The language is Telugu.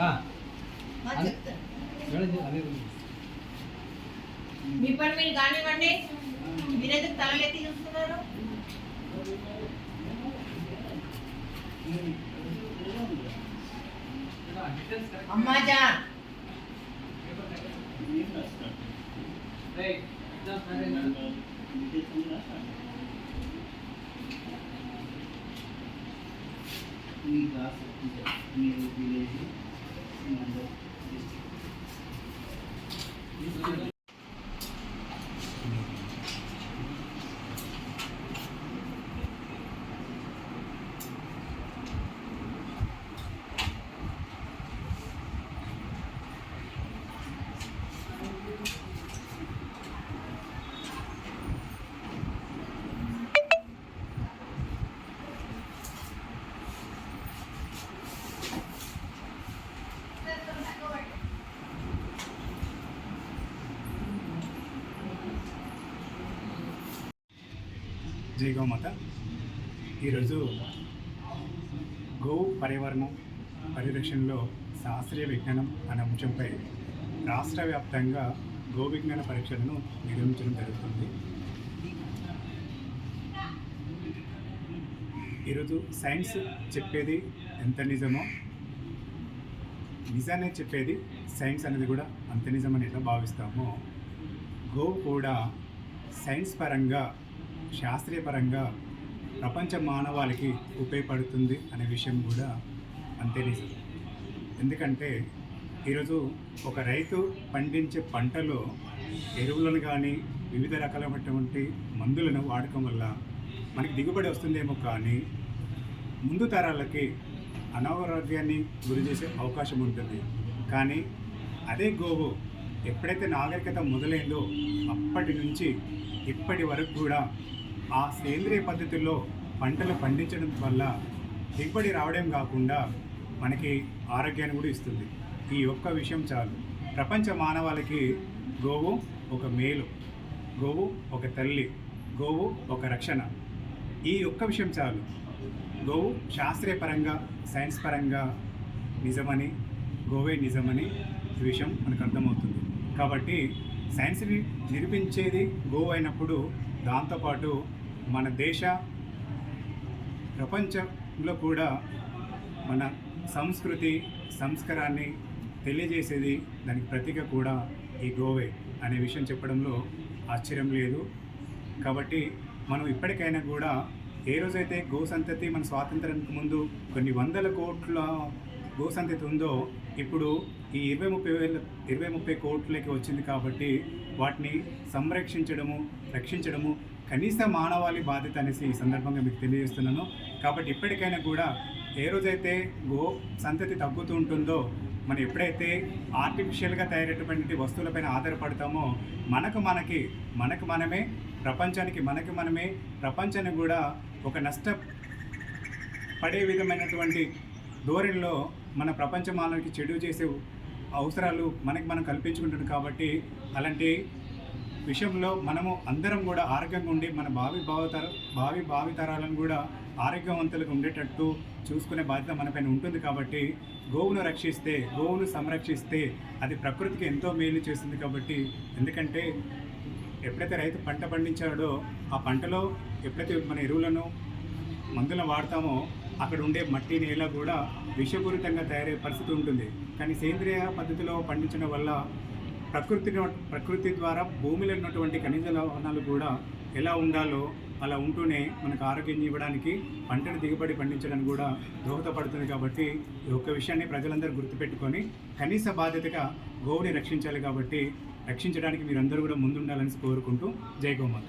మా పని మీరు కానివ్వండి. మీరెందుకు తలలెత్తి చూస్తున్నారు. అమ్మాజా మీ క్లాస్ మీరు విలేజ్ మండల్ జై గోమాత ఈరోజు గో పర్యావరణం పరిరక్షణలో శాస్త్రీయ విజ్ఞానం అనే అంశంపై రాష్ట్ర వ్యాప్తంగా గో విజ్ఞాన పరీక్షలను నిర్వహించడం జరుగుతుంది. ఈరోజు సైన్స్ చెప్పేది ఎంత నిజమో నిజాన్ని చెప్పేది సైన్స్ అనేది కూడా అంత నిజమని ఎలా భావిస్తామో గో కూడా సైన్స్ పరంగా శాస్త్రీయ పరంగా ప్రపంచ మానవాళికి ఉపయోగపడుతుంది అనే విషయం కూడా అంతే నిజం. ఎందుకంటే ఈరోజు ఒక రైతు పండించే పంటలో ఎరువులను కానీ వివిధ రకాలైనటువంటి మందులను వాడకం వల్ల మనకి దిగుబడి వస్తుందేమో కానీ ముందు తరాలకి అనారోగ్యాన్ని గురి చేసే అవకాశం ఉంటుంది. కానీ అదే గోవు ఎప్పుడైతే నాగరికత మొదలైందో అప్పటి నుంచి ఇప్పటి వరకు కూడా ఆ సేంద్రియ పద్ధతిలో పంటలు పండించడం వల్ల దిగుబడి రావడం కాకుండా మనకి ఆరోగ్యాన్ని కూడా ఇస్తుంది. ఈ ఒక్క విషయం చాలు. ప్రపంచ మానవాళికి గోవు ఒక మేలు గోవు ఒక తల్లి గోవు ఒక రక్షణ. ఈ ఒక్క విషయం చాలు. గోవు శాస్త్రీయ పరంగా సైన్స్ పరంగా నిజమని గోవే నిజమని ఈ విషయం మనకు అర్థమవుతుంది. కాబట్టి సైన్స్ని నిరూపించేది గోవు అయినప్పుడు దాంతోపాటు మన దేశ ప్రపంచంలో కూడా మన సంస్కృతి సంస్కారాన్ని తెలియజేసేది దానికి ప్రతీక కూడా ఈ గోవే అనే విషయం చెప్పడంలో ఆశ్చర్యం లేదు. కాబట్టి మనం ఇప్పటికైనా కూడా ఏ రోజైతే గో సంతతి మన స్వాతంత్రానికి ముందు కొన్ని వందల కోట్ల గో సంతతి ఉందో ఇప్పుడు ఈ ఇరవై ముప్పై వేల ఇరవై ముప్పై కోట్లకి వచ్చింది కాబట్టి వాటిని సంరక్షించడము రక్షించడము కనీస మానవాళి బాధ్యత అనేసి ఈ సందర్భంగా మీకు తెలియజేస్తున్నాను. కాబట్టి ఇప్పటికైనా కూడా ఏ రోజైతే గో సంతతి తగ్గుతూ ఉంటుందో మనం ఎప్పుడైతే ఆర్టిఫిషియల్గా తయారైనటువంటి వస్తువులపైన ఆధారపడతామో మనకు మనకి మనకు మనమే ప్రపంచానికి మనకి మనమే ప్రపంచాన్ని కూడా ఒక నష్ట పడే విధమైనటువంటి ధోరణిలో మన ప్రపంచ మానవునికి చెడు చేసే అవసరాలు మనకి మనం కల్పించుకుంటున్నాం కాబట్టి అలాంటి విషయంలో మనము అందరం కూడా ఆరోగ్యంగా ఉండి మన భావి భావితర భావి భావితరాలను కూడా ఆరోగ్యవంతులకు ఉండేటట్టు చూసుకునే బాధ్యత మనపైన ఉంటుంది కాబట్టి గోవును రక్షిస్తే గోవును సంరక్షిస్తే అది ప్రకృతికి ఎంతో మేలు చేస్తుంది కాబట్టి ఎందుకంటే ఎప్పుడైతే రైతు పంట పండించాడో ఆ పంటలో ఎప్పుడైతే మన ఎరువులను మందులను వాడతామో అక్కడ ఉండే మట్టి నేల కూడా విషపూరితంగా తయారయ్యే పరిస్థితి ఉంటుంది. కానీ సేంద్రియ పద్ధతిలో పండించడం వల్ల ప్రకృతి ప్రకృతి ద్వారా భూమిలో ఉన్నటువంటి ఖనిజ లవణాలు కూడా ఎలా ఉండాలో అలా ఉంటూనే మనకు ఆరోగ్యం ఇవ్వడానికి పంటను దిగుబడి పండించడానికి కూడా దోహదపడుతుంది కాబట్టి ఈ ఒక్క విషయాన్ని ప్రజలందరూ గుర్తుపెట్టుకొని కనీస బాధ్యతగా గోవుని రక్షించాలి కాబట్టి రక్షించడానికి మీరందరూ కూడా ముందుండాలని కోరుకుంటూ జై గోమాత.